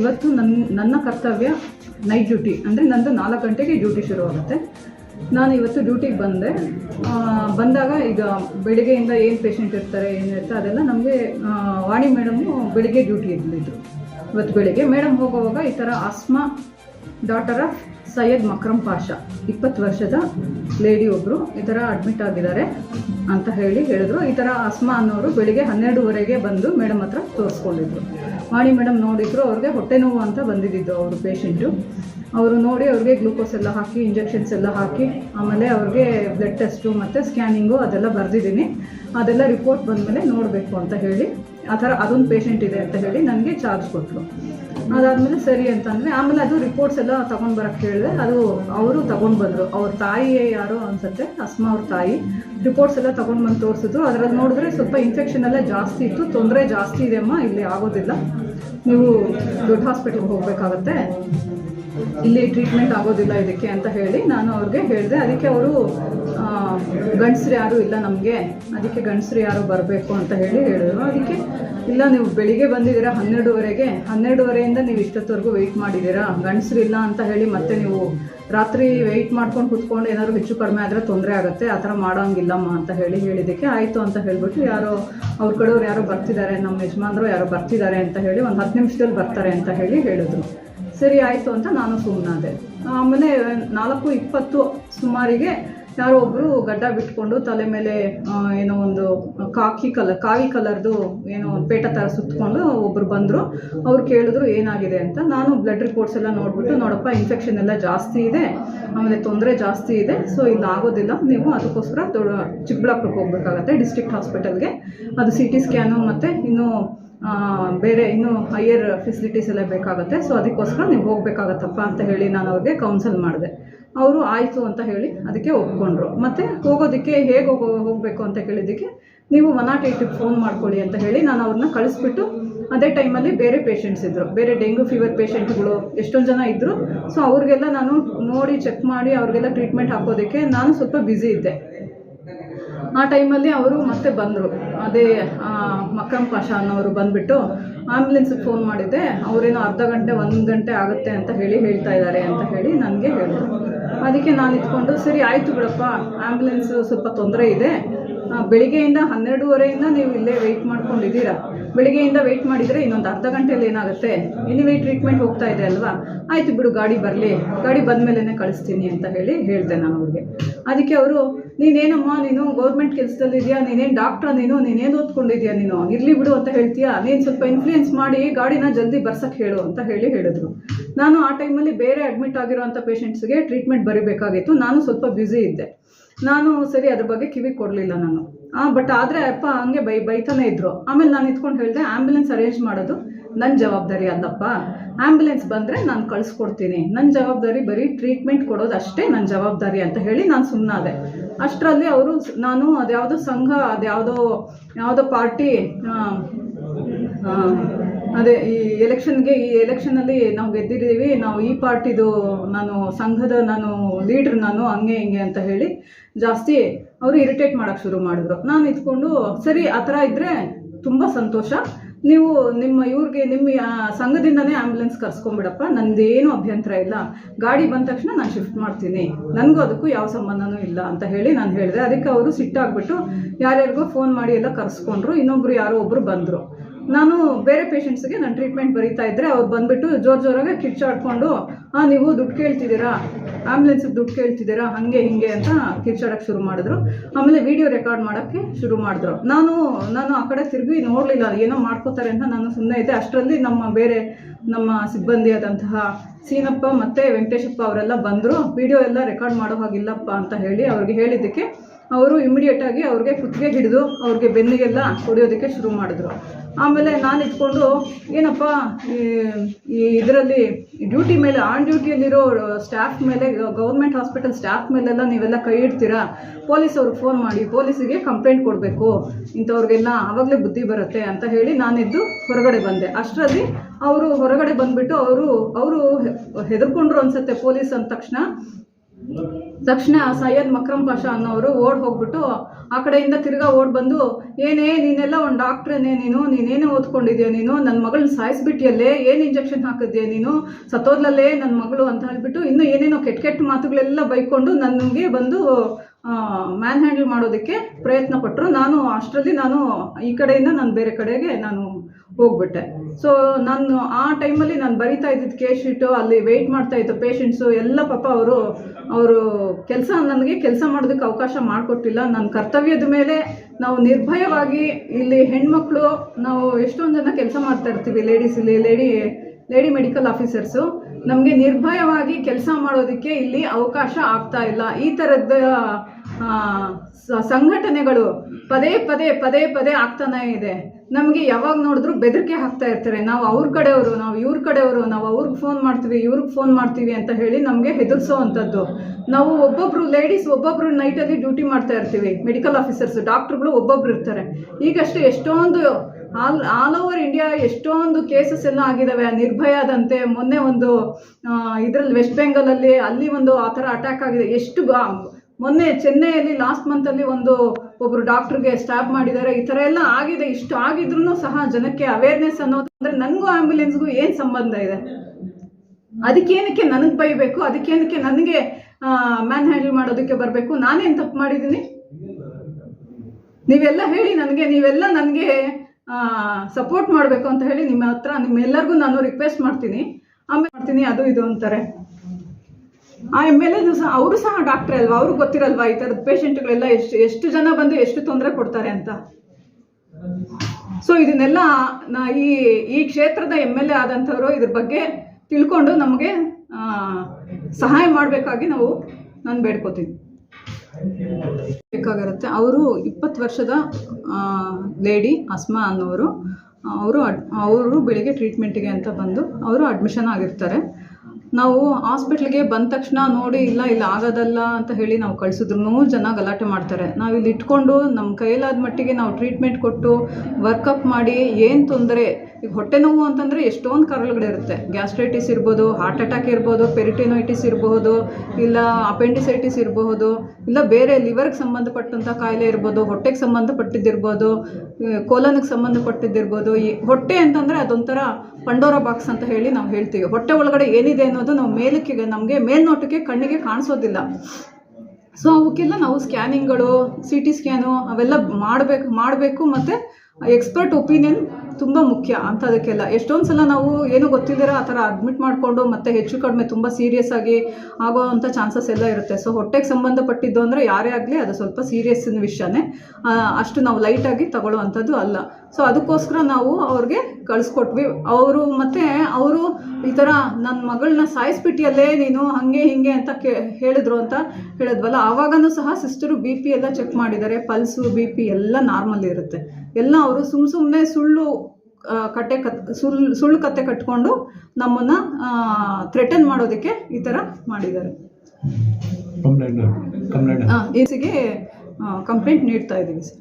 ಇವತ್ತು ನನ್ನ ನನ್ನ ಕರ್ತವ್ಯ ನೈಟ್ ಡ್ಯೂಟಿ ಅಂದರೆ ನಂದು ನಾಲ್ಕು ಗಂಟೆಗೆ ಡ್ಯೂಟಿ ಶುರು ಆಗುತ್ತೆ ನಾನು ಇವತ್ತು ಡ್ಯೂಟಿಗೆ ಬಂದೆ. ಬಂದಾಗ ಈಗ ಬೆಳಿಗ್ಗೆಯಿಂದ ಏನು ಪೇಷಂಟ್ ಇರ್ತಾರೆ ಏನಿರುತ್ತೆ ಅದೆಲ್ಲ ನಮಗೆ ವಾಣಿ ಮೇಡಮು ಬೆಳಿಗ್ಗೆ ಡ್ಯೂಟಿ ಇದ್ದಿದ್ದು ಇವತ್ತು ಬೆಳಿಗ್ಗೆ. ಮೇಡಮ್ ಹೋಗುವಾಗ ಈ ಥರ ಆಸ್ಮಾ ಡಾಟರ್ ಆಫ್ ಸೈಯದ್ ಮಕ್ರಮ್ ಪಾಷಾ ಇಪ್ಪತ್ತು ವರ್ಷದ ಲೇಡಿ ಒಬ್ಬರು ಈ ಥರ ಅಡ್ಮಿಟ್ ಆಗಿದ್ದಾರೆ ಅಂತ ಹೇಳಿ ಹೇಳಿದ್ರು. ಈ ಥರ ಅಸ್ಮಾ ಅನ್ನೋರು ಬೆಳಿಗ್ಗೆ ಹನ್ನೆರಡುವರೆಗೆ ಬಂದು ಮೇಡಮ್ ಹತ್ರ ತೋರಿಸ್ಕೊಂಡಿದ್ರು. ಮಾಡಿ ಮೇಡಮ್ ನೋಡಿದ್ರು, ಅವ್ರಿಗೆ ಹೊಟ್ಟೆ ನೋವು ಅಂತ ಬಂದಿದ್ದು ಅವರು ಪೇಷಂಟು ಅವರು ನೋಡಿ ಅವ್ರಿಗೆ ಗ್ಲೂಕೋಸ್ ಎಲ್ಲ ಹಾಕಿ ಇಂಜೆಕ್ಷನ್ಸ್ ಎಲ್ಲ ಹಾಕಿ, ಆಮೇಲೆ ಅವ್ರಿಗೆ ಬ್ಲಡ್ ಟೆಸ್ಟು ಮತ್ತು ಸ್ಕ್ಯಾನಿಂಗು ಅದೆಲ್ಲ ಬರೆದಿದ್ದೀನಿ. ಅದೆಲ್ಲ ರಿಪೋರ್ಟ್ ಬಂದಮೇಲೆ ನೋಡಬೇಕು ಅಂತ ಹೇಳಿ, ಆ ಥರ ಅದೊಂದು ಪೇಷಂಟ್ ಇದೆ ಅಂತ ಹೇಳಿ ನನಗೆ ಚಾರ್ಜ್ ಕೊಟ್ಟರು ಅದಾದಮೇಲೆ ಸರಿ ಅಂತಂದರೆ ಆಮೇಲೆ ಅದು ರಿಪೋರ್ಟ್ಸ್ ಎಲ್ಲ ತೊಗೊಂಡು ಬರೋಕ್ಕೆ ಹೇಳಿದೆ. ಅದು ಅವರು ತೊಗೊಂಡು ಬಂದರು. ಅವ್ರ ತಾಯಿಯೇ ಯಾರೋ ಅನ್ಸುತ್ತೆ, ಅಸ್ಮಾ ಅವ್ರ ತಾಯಿ ರಿಪೋರ್ಟ್ಸ್ ಎಲ್ಲ ತೊಗೊಂಡು ಬಂದು ತೋರಿಸಿದ್ರು. ಅದರಲ್ಲಿ ನೋಡಿದ್ರೆ ಸ್ವಲ್ಪ ಇನ್ಫೆಕ್ಷನ್ ಎಲ್ಲ ಜಾಸ್ತಿ ಇತ್ತು. ತೊಂದರೆ ಜಾಸ್ತಿ ಇದೆ ಅಮ್ಮ, ಇಲ್ಲಿ ಆಗೋದಿಲ್ಲ. ನೀವು ದೊಡ್ಡ ಹಾಸ್ಪಿಟ್ಲಿಗೆ ಹೋಗಬೇಕಾಗತ್ತೆ. ಇಲ್ಲಿ ಟ್ರೀಟ್ಮೆಂಟ್ ಆಗೋದಿಲ್ಲ ಇದಕ್ಕೆ ಅಂತ ಹೇಳಿ ನಾನು ಅವ್ರಿಗೆ ಹೇಳಿದೆ, ಅದಕ್ಕೆ ಅವರು ಗಂಡಸ್ರು ಯಾರೂ ಇಲ್ಲ ನಮಗೆ, ಅದಕ್ಕೆ ಗಂಡಸ್ರು ಯಾರು ಬರಬೇಕು ಅಂತ ಹೇಳಿ ಹೇಳಿದ್ರು. ಅದಕ್ಕೆ, ಇಲ್ಲ, ನೀವು ಬೆಳಿಗ್ಗೆ ಬಂದಿದ್ದೀರಾ ಹನ್ನೆರಡುವರೆಗೆ, ಹನ್ನೆರಡುವರೆಯಿಂದ ನೀವು ಇಷ್ಟೊತ್ತವರೆಗೂ ವೆಯ್ಟ್ ಮಾಡಿದ್ದೀರಾ, ಗಂಡಸ್ರು ಇಲ್ಲ ಅಂತ ಹೇಳಿ ಮತ್ತೆ ನೀವು ರಾತ್ರಿ ವೆಯ್ಟ್ ಮಾಡ್ಕೊಂಡು ಕುತ್ಕೊಂಡು ಏನಾದ್ರು ಹೆಚ್ಚು ಕಡಿಮೆ ಆದರೆ ತೊಂದರೆ ಆಗುತ್ತೆ, ಆ ಥರ ಮಾಡೋಂಗಿಲ್ಲಮ್ಮ ಅಂತ ಹೇಳಿ ಹೇಳಿದ್ದಕ್ಕೆ ಆಯಿತು ಅಂತ ಹೇಳಿಬಿಟ್ಟು ಯಾರೋ, ಅವ್ರ ಕಡೆಯವ್ರು ಯಾರೋ ಬರ್ತಿದ್ದಾರೆ ನಮ್ಮ ಯಜಮಾನ್ರು ಯಾರೋ ಬರ್ತಿದ್ದಾರೆ ಅಂತ ಹೇಳಿ ಒಂದು ಹತ್ತು ನಿಮಿಷದಲ್ಲಿ ಬರ್ತಾರೆ ಅಂತ ಹೇಳಿ ಹೇಳಿದ್ರು. ಸರಿ ಆಯಿತು ಅಂತ ನಾನು ಸುಮ್ಮನಾದೆ ಆಮೇಲೆ ನಾಲ್ಕು ಇಪ್ಪತ್ತು ಸುಮಾರಿಗೆ ಯಾರೋ ಒಬ್ಬರು ಗಡ್ಡ ಬಿಟ್ಕೊಂಡು ತಲೆ ಮೇಲೆ ಏನೋ ಒಂದು ಕಾಕಿ ಕಲರ್ ಕಾವಿ ಕಲರ್ದು ಏನೋ ಪೇಟ ಥರ ಸುತ್ತಕೊಂಡು ಒಬ್ಬರು ಬಂದರು. ಅವ್ರು ಕೇಳಿದ್ರು, ಏನಾಗಿದೆ ಅಂತ. ನಾನು ಬ್ಲಡ್ ರಿಪೋರ್ಟ್ಸ್ ಎಲ್ಲ ನೋಡಿಬಿಟ್ಟು, ನೋಡಪ್ಪ ಇನ್ಫೆಕ್ಷನ್ ಎಲ್ಲ ಜಾಸ್ತಿ ಇದೆ. ಆಮೇಲೆ ತೊಂದರೆ ಜಾಸ್ತಿ ಇದೆ. ಸೊ ಇದು ಆಗೋದಿಲ್ಲ ನೀವು ಅದಕ್ಕೋಸ್ಕರ ಚಿಕ್ಕಬಳ್ಳಾಪುರಕ್ಕೆ ಹೋಗ್ಬೇಕಾಗತ್ತೆ ಡಿಸ್ಟ್ರಿಕ್ಟ್ ಹಾಸ್ಪಿಟಲ್ಗೆ ಅದು ಸಿ ಟಿ ಸ್ಕ್ಯಾನು ಮತ್ತು ಇನ್ನೂ ಬೇರೆ ಇನ್ನೂ ಹೈಯರ್ ಫೆಸಿಲಿಟೀಸ್ ಎಲ್ಲ ಬೇಕಾಗುತ್ತೆ. ಸೊ ಅದಕ್ಕೋಸ್ಕರ ನೀವು ಹೋಗಬೇಕಾಗತ್ತಪ್ಪ ಅಂತ ಹೇಳಿ ನಾನು ಅವ್ರಿಗೆ ಕೌನ್ಸಲ್ ಮಾಡಿದೆ. ಅವರು ಆಯಿತು ಅಂತ ಹೇಳಿ ಅದಕ್ಕೆ ಒಪ್ಕೊಂಡ್ರು. ಮತ್ತು ಹೋಗೋದಕ್ಕೆ ಹೇಗೆ ಹೋಗೋ, ಹೋಗಬೇಕು ಅಂತ ಕೇಳಿದ್ದಕ್ಕೆ ನೀವು ಒನ್ ಫೋನ್ ಮಾಡ್ಕೊಳ್ಳಿ ಅಂತ ಹೇಳಿ ನಾನು ಅವ್ರನ್ನ ಕಳಿಸ್ಬಿಟ್ಟು ಅದೇ ಟೈಮಲ್ಲಿ ಬೇರೆ ಪೇಷೆಂಟ್ಸ್ ಇದ್ದರು ಬೇರೆ ಡೆಂಗ್ಯೂ ಫೀವರ್ ಪೇಷೆಂಟ್ಗಳು ಎಷ್ಟೊಂದು ಜನ ಇದ್ದರು ಸೊ ಅವ್ರಿಗೆಲ್ಲ ನಾನು ನೋಡಿ ಚೆಕ್ ಮಾಡಿ ಅವ್ರಿಗೆಲ್ಲ ಟ್ರೀಟ್ಮೆಂಟ್ ಹಾಕೋದಕ್ಕೆ ನಾನು ಸ್ವಲ್ಪ ಬ್ಯುಸಿ ಇದ್ದೆ. ಆ ಟೈಮಲ್ಲಿ ಅವರು ಮತ್ತೆ ಬಂದರು. ಅದೇ ಮಕ್ರಮ್ ಪಾಷಾ ಅನ್ನೋರು ಬಂದುಬಿಟ್ಟು ಆ್ಯಂಬುಲೆನ್ಸಿಗೆ ಫೋನ್ ಮಾಡಿದ್ದೆ. ಅವರೇನೋ ಅರ್ಧ ಗಂಟೆ, ಒಂದು ಗಂಟೆ ಆಗುತ್ತೆ ಅಂತ ಹೇಳಿ ಹೇಳ್ತಾ ಇದ್ದಾರೆ ಅಂತ ಹೇಳಿ ನನಗೆ ಹೇಳಿದ್ರು. ಅದಕ್ಕೆ ನಾನು ಇಟ್ಕೊಂಡು ಸರಿ, ಆಯಿತು ಬಿಡಪ್ಪ ಆ್ಯಂಬುಲೆನ್ಸು ಸ್ವಲ್ಪ ತೊಂದರೆ ಇದೆ. ಬೆಳಿಗ್ಗೆಯಿಂದ ಹನ್ನೆರಡೂವರೆಯಿಂದ ನೀವು ಇಲ್ಲೇ ವೆಯ್ಟ್ ಮಾಡ್ಕೊಂಡಿದ್ದೀರಾ? ಬೆಳಿಗ್ಗೆಯಿಂದ ವೆಯ್ಟ್ ಮಾಡಿದರೆ ಇನ್ನೊಂದು ಅರ್ಧ ಗಂಟೆಯಲ್ಲಿ ಏನಾಗುತ್ತೆ? ಎನಿವೇ ಟ್ರೀಟ್ಮೆಂಟ್ ಹೋಗ್ತಾ ಇದೆ ಅಲ್ವಾ? ಆಯಿತು ಬಿಡು, ಗಾಡಿ ಬರಲಿ. ಗಾಡಿ ಬಂದಮೇಲೆ ಕಳಿಸ್ತೀನಿ ಅಂತ ಹೇಳಿ ಹೇಳಿದೆ ನಾನು ಅವ್ರಿಗೆ. ಅದಕ್ಕೆ ಅವರು, ನೀನೇನಮ್ಮ, ನೀನು ಗೌರ್ಮೆಂಟ್ ಕೆಲಸದಲ್ಲಿದೆಯಾ ನೀನೇನು ಡಾಕ್ಟ್ರ ನೀನು ನೀನೇನು ಓದ್ಕೊಂಡಿದ್ಯಾ ನೀನು? ಇರಲಿ ಬಿಡು ಅಂತ ಹೇಳ್ತೀಯಾ? ನೀನು ಸ್ವಲ್ಪ ಇನ್ಫ್ಲೂಯೆನ್ಸ್ ಮಾಡಿ, ಗಾಡಿನ ಜಲ್ದಿ ಬರ್ಸಕ್ಕೆ ಹೇಳು ಅಂತ ಹೇಳಿ ಹೇಳಿದ್ರು. ನಾನು ಆ ಟೈಮಲ್ಲಿ ಬೇರೆ ಅಡ್ಮಿಟ್ ಆಗಿರೋಂಥ ಪೇಷಂಟ್ಸ್ಗೆ ಟ್ರೀಟ್ಮೆಂಟ್ ಬರೀಬೇಕಾಗಿತ್ತು. ನಾನು ಸ್ವಲ್ಪ ಬ್ಯುಸಿ ಇದ್ದೆ. ನಾನು ಸರಿ ಅದ್ರ ಬಗ್ಗೆ ಕಿವಿ ಕೊಡಲಿಲ್ಲ ನಾನು. ಆ ಬಟ್ ಆದರೆ ಅಪ್ಪ ಹಂಗೆ ಬೈ, ಬೈತಾನೆ ಇದ್ರು. ಆಮೇಲೆ ನಾನು ಇತ್ಕೊಂಡು ಹೇಳಿದೆ ಆ್ಯಂಬುಲೆನ್ಸ್ ಅರೇಂಜ್ ಮಾಡೋದು. ನನ್ನ ಜವಾಬ್ದಾರಿ ಅಲ್ಲಪ್ಪ ಆ್ಯಂಬುಲೆನ್ಸ್ ಬಂದರೆ ನಾನು ಕಳಿಸ್ಕೊಡ್ತೀನಿ. ನನ್ನ ಜವಾಬ್ದಾರಿ ಬರೀ ಟ್ರೀಟ್ಮೆಂಟ್ ಕೊಡೋದು ಅಷ್ಟೇ ನನ್ನ ಜವಾಬ್ದಾರಿ ಅಂತ ಹೇಳಿ ನಾನು ಸುಮ್ಮನಾದೆ ಅಷ್ಟರಲ್ಲಿ ಅವರು ನಾನು ಅದ್ಯಾವುದೋ ಸಂಘ, ಅದ್ಯಾವುದೋ, ಯಾವುದೋ ಪಾರ್ಟಿ ಅದೇ, ಈ ಎಲೆಕ್ಷನ್ಗೆ ಈ ಎಲೆಕ್ಷನಲ್ಲಿ ನಾವು ಗೆದ್ದಿದ್ದೀವಿ, ನಾವು ಈ ಪಾರ್ಟಿದು ನಾನು, ಸಂಘದ ನಾನು ಲೀಡ್ರ್ ನಾನು, ಹಂಗೆ ಹಿಂಗೆ ಅಂತ ಹೇಳಿ ಜಾಸ್ತಿ ಅವರು ಇರಿಟೇಟ್ ಮಾಡೋಕ್ಕೆ ಶುರು ಮಾಡಿದ್ರು. ನಾನು ಇದ್ಕೊಂಡು ಸರಿ, ಆ ಥರ ಇದ್ದರೆ ತುಂಬ ಸಂತೋಷ. ನೀವು ನಿಮ್ಮ ಇವ್ರಿಗೆ, ನಿಮ್ಮ ಸಂಘದಿಂದನೇ ಆ್ಯಂಬುಲೆನ್ಸ್ ಕರ್ಸ್ಕೊಂಬಿಡಪ್ಪ ನಂದೇನು ಅಭ್ಯಂತರ ಇಲ್ಲ. ಗಾಡಿ ಬಂದ ತಕ್ಷಣ ನಾನು ಶಿಫ್ಟ್ ಮಾಡ್ತೀನಿ. ನನಗೂ ಅದಕ್ಕೂ ಯಾವ ಸಂಬಂಧನೂ ಇಲ್ಲ ಅಂತ ಹೇಳಿ ನಾನು ಹೇಳಿದೆ. ಅದಕ್ಕೆ ಅವರು ಸಿಟ್ಟಾಗ್ಬಿಟ್ಟು, ಯಾರ್ಯಾರಿಗೋ ಫೋನ್ ಮಾಡಿ ಎಲ್ಲ ಕರ್ಸ್ಕೊಂಡ್ರು. ಇನ್ನೊಬ್ರು ಯಾರೋ ಒಬ್ಬರು ಬಂದರು. ನಾನು ಬೇರೆ ಪೇಷಂಟ್ಸ್ಗೆ ನಾನು ಟ್ರೀಟ್ಮೆಂಟ್ ಬರೀತಾ ಇದ್ದರೆ ಅವ್ರು ಬಂದುಬಿಟ್ಟು ಜೋರ್ ಜೋರಾಗೆ ಕಿರ್ಚಾಡ್ಕೊಂಡು ಹಾಂ ನೀವು ದುಡ್ಡು ಕೇಳ್ತಿದ್ದೀರಾ? ಆ್ಯಂಬುಲೆನ್ಸಿಗೆ ದುಡ್ಡು ಕೇಳ್ತಿದ್ದೀರಾ? ಹಾಗೆ, ಹಿಂಗೆ ಅಂತ ಕಿರ್ಚಾಡೋಕ್ಕೆ ಶುರು ಮಾಡಿದ್ರು. ಆಮೇಲೆ ವಿಡಿಯೋ ರೆಕಾರ್ಡ್ ಮಾಡೋಕ್ಕೆ ಶುರು ಮಾಡಿದ್ರು. ನಾನು ನಾನು ಆ ಕಡೆ ತಿರುಗಿ ನೋಡಲಿಲ್ಲ, ಏನೋ ಮಾಡ್ಕೋತಾರೆ ಅಂತ ನಾನು ಸುಮ್ಮನೆ ಇದ್ದೆ. ಅಷ್ಟರಲ್ಲಿ ನಮ್ಮ ಬೇರೆ, ನಮ್ಮ ಸಿಬ್ಬಂದಿ ಆದಂತಹ ಸೀನಪ್ಪ ಮತ್ತು ವೆಂಕಟೇಶಪ್ಪ ಅವರೆಲ್ಲ ಬಂದರು. ವಿಡಿಯೋ ಎಲ್ಲ ರೆಕಾರ್ಡ್ ಮಾಡೋ ಹಾಗಿಲ್ಲಪ್ಪ ಅಂತ ಹೇಳಿ ಅವ್ರಿಗೆ ಹೇಳಿದ್ದಕ್ಕೆ ಅವರು ಇಮಿಡಿಯೇಟಾಗಿ ಅವ್ರಿಗೆ ಕುತ್ತಿಗೆ ಹಿಡಿದು ಅವ್ರಿಗೆ ಬೆನ್ನಿಗೆಲ್ಲ ಹೊಡೆಯೋದಕ್ಕೆ ಶುರು ಮಾಡಿದ್ರು. ಆಮೇಲೆ ನಾನು ಇಟ್ಕೊಂಡು ಏನಪ್ಪ, ಈ ಇದರಲ್ಲಿ ಡ್ಯೂಟಿ ಮೇಲೆ ಆನ್ ಡ್ಯೂಟಿಯಲ್ಲಿರೋ ಸ್ಟಾಫ್ ಮೇಲೆ ಗೌರ್ಮೆಂಟ್ ಹಾಸ್ಪಿಟಲ್ ಸ್ಟಾಫ್ ಮೇಲೆಲ್ಲ ನೀವೆಲ್ಲ ಕೈ ಇಡ್ತೀರಾ? ಪೊಲೀಸ್ ಅವ್ರಿಗೆ ಫೋನ್ ಮಾಡಿ, ಪೊಲೀಸಿಗೆ ಕಂಪ್ಲೇಂಟ್ ಕೊಡಬೇಕು. ಇಂಥವ್ರಿಗೆಲ್ಲ ಆವಾಗಲೇ ಬುದ್ಧಿ ಬರುತ್ತೆ ಅಂತ ಹೇಳಿ ನಾನಿದ್ದು ಹೊರಗಡೆ ಬಂದೆ. ಅಷ್ಟರಲ್ಲಿ ಅವರು ಹೊರಗಡೆ ಬಂದುಬಿಟ್ಟು ಅವರು ಅವರು ಹೆದರ್ಕೊಂಡ್ರು ಅನಿಸುತ್ತೆ ಪೊಲೀಸ್ ಅಂದ ತಕ್ಷಣ. ತಕ್ಷಣ ಸೈಯದ್ ಮಕ್ರಮ್ ಪಾಷಾ ಅನ್ನೋರು ಓಡ್ ಹೋಗ್ಬಿಟ್ಟು ಆ ಕಡೆಯಿಂದ ತಿರ್ಗಾ ಓಡ್ ಬಂದು, ಏನೇ ನೀನೆಲ್ಲ ಒಂದು ಡಾಕ್ಟ್ರೇನೇ ನೀನು, ನೀನೇನೇ ಓದ್ಕೊಂಡಿದ್ಯಾ ನೀನು ನನ್ನ ಮಗಳನ್ನ ಸಾಯಿಸ್ಬಿಟ್ಟಿಯಲ್ಲೇ ಏನು ಇಂಜೆಕ್ಷನ್ ಹಾಕಿದ್ಯಾ ನೀನು, ಸತ್ತೋದ್ಲಲ್ಲೇ ನನ್ನ ಮಗಳು ಅಂತ ಹೇಳ್ಬಿಟ್ಟು ಇನ್ನೂ ಏನೇನೋ ಕೆಟ್ಟ ಕೆಟ್ಟ ಮಾತುಗಳೆಲ್ಲ ಬೈಕೊಂಡು ನನಗೆ ಬಂದು ಮ್ಯಾನ್ ಹ್ಯಾಂಡಲ್ ಮಾಡೋದಕ್ಕೆ ಪ್ರಯತ್ನ ಪಟ್ಟರು ನಾನು ಅಷ್ಟರಲ್ಲಿ ನಾನು ಈ ಕಡೆಯಿಂದ ನಾನು ಬೇರೆ ಕಡೆಗೆ ನಾನು ಹೋಗ್ಬಿಟ್ಟೆ. ಸೊ ನಾನು ಆ ಟೈಮಲ್ಲಿ ನಾನು ಬರಿತಾ ಇದ್ದಿದ್ದು ಕೇಸ್ ಶೀಟು ಅಲ್ಲಿ ವೆಯ್ಟ್ ಮಾಡ್ತಾ ಇತ್ತು ಪೇಷಂಟ್ಸು ಎಲ್ಲ ಪಾಪ ಅವರು ಅವರು ಕೆಲಸ ನನಗೆ ಕೆಲಸ ಮಾಡೋದಕ್ಕೆ ಅವಕಾಶ ಮಾಡಿಕೊಟ್ಟಿಲ್ಲ. ನನ್ನ ಕರ್ತವ್ಯದ ಮೇಲೆ ನಾವು ನಿರ್ಭಯವಾಗಿ ಇಲ್ಲಿ ಹೆಣ್ಮಕ್ಳು, ನಾವು ಎಷ್ಟೊಂದು ಜನ ಕೆಲಸ ಮಾಡ್ತಾ ಇರ್ತೀವಿ ಲೇಡೀಸ್ ಇಲ್ಲಿ ಲೇಡಿ ಲೇಡಿ ಮೆಡಿಕಲ್ ಆಫೀಸರ್ಸು ನಮಗೆ ನಿರ್ಭಯವಾಗಿ ಕೆಲಸ ಮಾಡೋದಕ್ಕೆ ಇಲ್ಲಿ ಅವಕಾಶ ಆಗ್ತಾ ಇಲ್ಲ. ಈ ಥರದ ಸಂಘಟನೆಗಳು ಪದೇ ಪದೇ ಪದೇ ಪದೇ ಆಗ್ತಾನೇ ಇದೆ. ನಮಗೆ ಯಾವಾಗ ನೋಡಿದ್ರು ಬೆದರಿಕೆ ಹಾಕ್ತಾ ಇರ್ತಾರೆ. ನಾವು ಅವ್ರ ಕಡೆಯವರು, ನಾವು ಇವ್ರ ಕಡೆಯವರು, ನಾವು ಅವ್ರಿಗೆ ಫೋನ್ ಮಾಡ್ತೀವಿ, ಇವ್ರಿಗೆ ಫೋನ್ ಮಾಡ್ತೀವಿ ಅಂತ ಹೇಳಿ ನಮಗೆ ಹೆದರ್ಸೋ ಅಂಥದ್ದು. ನಾವು ಒಬ್ಬೊಬ್ರು ಲೇಡೀಸ್ ಒಬ್ಬೊಬ್ರು ನೈಟಲ್ಲಿ ಡ್ಯೂಟಿ ಮಾಡ್ತಾ ಇರ್ತೀವಿ. ಮೆಡಿಕಲ್ ಆಫೀಸರ್ಸ್ ಡಾಕ್ಟ್ರುಗಳು ಒಬ್ಬೊಬ್ರು ಇರ್ತಾರೆ. ಈಗಷ್ಟೇ ಎಷ್ಟೊಂದು ಆಲ್ ಆಲ್ ಓವರ್ ಇಂಡಿಯಾ ಎಷ್ಟೊಂದು ಕೇಸಸ್ ಎಲ್ಲ ಆಗಿದ್ದಾವೆ ನಿರ್ಭಯದಂತೆ ಮೊನ್ನೆ ಒಂದು ಇದರಲ್ಲಿ ವೆಸ್ಟ್ ಬೆಂಗಾಲಲ್ಲಿ ಅಲ್ಲಿ ಒಂದು ಆ ಥರ ಅಟ್ಯಾಕ್ ಆಗಿದೆ. ಎಷ್ಟು ಮೊನ್ನೆ ಚೆನ್ನೈಯಲ್ಲಿ ಲಾಸ್ಟ್ ಮಂತಲ್ಲಿ ಒಂದು ಒಬ್ರು ಡಾಕ್ಟರ್ಗೆ ಸ್ಟಾಪ್ ಮಾಡಿದ್ದಾರೆ ಈ ಥರ ಎಲ್ಲ ಆಗಿದೆ, ಇಷ್ಟು ಆಗಿದ್ರೂ ಸಹ ಜನಕ್ಕೆ ಅವೇರ್ನೆಸ್ ಅನ್ನೋದು ಅಂದರೆ ನನಗೂ ಆ್ಯಂಬುಲೆನ್ಸ್ಗೂ ಏನು ಸಂಬಂಧ ಇದೆ? ಅದಕ್ಕೇನಕ್ಕೆ ನನಗೆ ಬೈಬೇಕು ಅದಕ್ಕೇನಕ್ಕೆ ನನಗೆ ಮ್ಯಾನ್ ಹ್ಯಾಂಡಲ್ ಮಾಡೋದಕ್ಕೆ ಬರಬೇಕು? ನಾನೇನು ತಪ್ಪು ಮಾಡಿದ್ದೀನಿ? ನೀವೆಲ್ಲ ಹೇಳಿ ನನಗೆ, ನೀವೆಲ್ಲ ನನಗೆ ಸಪೋರ್ಟ್ ಮಾಡಬೇಕು ಅಂತ ಹೇಳಿ ನಿಮ್ಮ ಹತ್ರ, ನಿಮ್ಮೆಲ್ಲರಿಗೂ ನಾನು ರಿಕ್ವೆಸ್ಟ್ ಮಾಡ್ತೀನಿ. ಆಮೇಲೆ ಮಾಡ್ತೀನಿ, ಅದು ಇದು ಅಂತಾರೆ. ಆ ಎಂ ಎಲ್ ಎದು ಸಹ ಅವರು ಸಹ ಡಾಕ್ಟ್ರೇ ಅಲ್ವಾ? ಅವ್ರಿಗೆ ಗೊತ್ತಿರಲ್ವಾ ಈ ಥರದ ಪೇಷೆಂಟ್ಗಳೆಲ್ಲ ಎಷ್ಟು ಎಷ್ಟು ಜನ ಬಂದು ಎಷ್ಟು ತೊಂದರೆ ಕೊಡ್ತಾರೆ ಅಂತ? ಸೊ ಇದನ್ನೆಲ್ಲ ನಾ ಈ ಈ ಕ್ಷೇತ್ರದ ಎಂ ಎಲ್ ಎ ಆದಂಥವರು ಇದ್ರ ಬಗ್ಗೆ ತಿಳ್ಕೊಂಡು ನಮಗೆ ಸಹಾಯ ಮಾಡಬೇಕಾಗಿ ನಾವು ನಾನು ಬೇಡ್ಕೋತೀನಿ. ಬೇಕಾಗಿರುತ್ತೆ. ಅವರು ಇಪ್ಪತ್ತು ವರ್ಷದ ಲೇಡಿ ಅಸ್ಮಾ ಅನ್ನೋರು. ಅವರು ಅಡ್ ಅವರು ಬೆಳಿಗ್ಗೆ ಟ್ರೀಟ್ಮೆಂಟಿಗೆ ಅಂತ ಬಂದು ಅವರು ಅಡ್ಮಿಷನ್ ಆಗಿರ್ತಾರೆ. ನಾವು ಹಾಸ್ಪಿಟ್ಲಿಗೆ ಬಂದ ತಕ್ಷಣ ನೋಡಿ, ಇಲ್ಲ ಇಲ್ಲ, ಆಗೋದಲ್ಲ ಅಂತ ಹೇಳಿ ನಾವು ಕಳಿಸಿದ್ರು ಜನ ಗಲಾಟೆ ಮಾಡ್ತಾರೆ. ನಾವು ಇಲ್ಲಿ ಇಟ್ಕೊಂಡು ನಮ್ಮ ಕೈಲಾದ ಮಟ್ಟಿಗೆ ನಾವು ಟ್ರೀಟ್ಮೆಂಟ್ ಕೊಟ್ಟು ವರ್ಕಪ್ ಮಾಡಿ ಏನು ತೊಂದರೆ, ಈಗ ಹೊಟ್ಟೆ ನೋವು ಅಂತಂದರೆ ಎಷ್ಟೊಂದು ಕಾರಣಗಳಿರುತ್ತೆ ಗ್ಯಾಸ್ಟ್ರೈಟಿಸ್ ಇರ್ಬೋದು ಹಾರ್ಟ್ ಅಟ್ಯಾಕ್ ಇರ್ಬೋದು ಪೆರಿಟಿನೈಟಿಸ್ ಇರಬಹುದು ಇಲ್ಲ ಅಪೆಂಡಿಸೈಟಿಸ್ ಇರಬಹುದು ಇಲ್ಲ ಬೇರೆ ಲಿವರ್ಗೆ ಸಂಬಂಧಪಟ್ಟಂಥ ಕಾಯಿಲೆ ಇರ್ಬೋದು, ಹೊಟ್ಟೆಗೆ ಸಂಬಂಧಪಟ್ಟಿದ್ದಿರ್ಬೋದು ಕೋಲನ್ಗೆ ಸಂಬಂಧಪಟ್ಟಿದ್ದಿರ್ಬೋದು ಹೊಟ್ಟೆ ಅಂತಂದರೆ ಅದೊಂಥರ ಪಂಡೋರ ಬಾಕ್ಸ್ ಅಂತ ಹೇಳಿ ನಾವು ಹೇಳ್ತೀವಿ. ಹೊಟ್ಟೆ ಒಳಗಡೆ ಏನಿದೆ ಅನ್ನೋದು ನಾವು ಮೇಲಕ್ಕೆ, ನಮಗೆ ಮೇಲ್ನೋಟಕ್ಕೆ ಕಣ್ಣಿಗೆ ಕಾಣಿಸೋದಿಲ್ಲ. ಸೊ ಅವಕ್ಕೆಲ್ಲ ನಾವು ಸ್ಕ್ಯಾನಿಂಗ್ಗಳು ಸಿ ಟಿ ಸ್ಕ್ಯಾನು ಅವೆಲ್ಲ ಮಾಡಬೇಕು ಮಾಡಬೇಕು ಮತ್ತು ಎಕ್ಸ್ಪರ್ಟ್ ಒಪಿನಿಯನ್ ತುಂಬ ಮುಖ್ಯ ಅಂತ ಅದಕ್ಕೆಲ್ಲ. ಎಷ್ಟೊಂದು ಸಲ ನಾವು ಏನು ಗೊತ್ತಿಲ್ಲದಿರೋ ಆ ಥರ ಅಡ್ಮಿಟ್ ಮಾಡಿಕೊಂಡು ಮತ್ತೆ ಹೆಚ್ಚು ಕಡಿಮೆ ತುಂಬ ಸೀರಿಯಸ್ ಆಗಿ ಆಗೋವಂಥ ಚಾನ್ಸಸ್ ಎಲ್ಲ ಇರುತ್ತೆ. ಸೊ ಹೊಟ್ಟೆಗೆ ಸಂಬಂಧಪಟ್ಟಿದ್ದು ಅಂದರೆ ಯಾರೇ ಆಗಲಿ ಅದು ಸ್ವಲ್ಪ ಸೀರಿಯಸ್ಸಿನ ವಿಷಯನೇ. ಅಷ್ಟು ನಾವು ಲೈಟಾಗಿ ತಗೊಳ್ಳುವಂಥದ್ದು ಅಲ್ಲ. ಸೊ ಅದಕ್ಕೋಸ್ಕರ ನಾವು ಅವ್ರಿಗೆ ಕಳಿಸ್ಕೊಟ್ವಿ. ಅವರು ಮತ್ತು ಅವರು ಈ ಥರ ನನ್ನ ಮಗಳನ್ನ ಸಾಯಿಸ್ಬಿಟ್ಟಿಯಲ್ಲೇ ನೀನು ಹಾಗೆ ಹಿಂಗೆ ಅಂತ ಕೇ, ಹೇಳಿದ್ರು ಅಂತ ಹೇಳಿದ್ವಲ್ಲ, ಆವಾಗನೂ ಸಹ ಸಿಸ್ಟರು ಬಿ ಪಿ ಎಲ್ಲ ಚೆಕ್ ಮಾಡಿದ್ದಾರೆ. ಪಲ್ಸು ಬಿ ಪಿ ಎಲ್ಲ ನಾರ್ಮಲ್ ಇರುತ್ತೆ. ಎಲ್ಲ ಅವರು ಸುಮ್ಮ ಸುಮ್ಮನೆ ಸುಳ್ಳು ಕಟ್ಟೆ ಕತ್ ಸುಳ್ಳು ಸುಳ್ಳು ಕತೆ ಕಟ್ಕೊಂಡು ನಮ್ಮನ್ನು ಥ್ರೆಟನ್ ಮಾಡೋದಕ್ಕೆ ಈ ಥರ ಮಾಡಿದ್ದಾರೆ. ಕಂಪ್ಲೇಂಟ್ ನೀಡ್ತಾ ಇದ್ದೀವಿ ಸರ್.